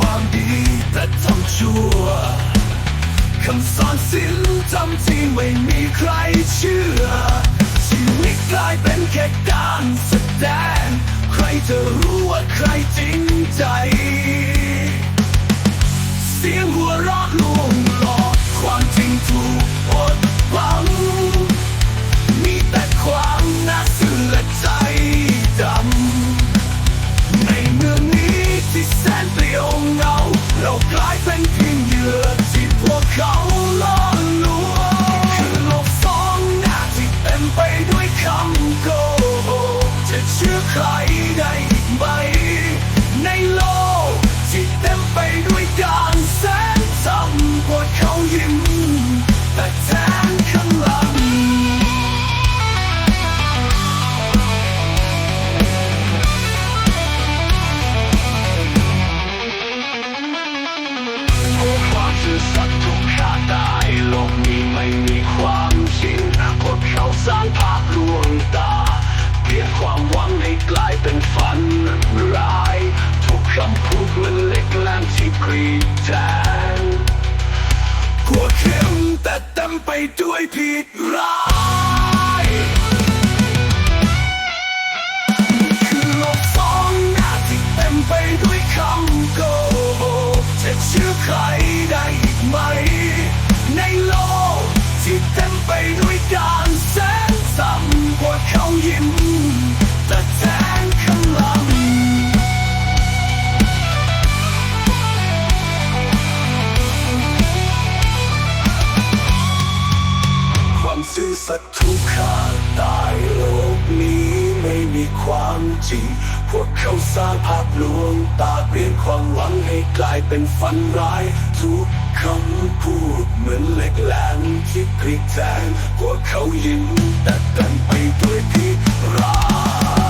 ความดีแต่ทำชั่วคำสอนศีลจำที่ไม่มีใครเชื่อ ชีวิตกลายเป็นแค่การแสดง ใครจะรู้ว่าใครจริงใจ รีแทนหัวเข้มแต่เต็มไปด้วยผิดร้าย ซื่อสัตย์ทุกข้างตายโลกนี้ไม่มีความจริง พวกเขาสร้างภาพลวงตาเปลี่ยนความหวังให้กลายเป็นฝันร้าย ทุกคำพูดเหมือนเหล็กแหลมที่กริกแทงพวกเขายิ้มแต่กันไปด้วยพิษร้าย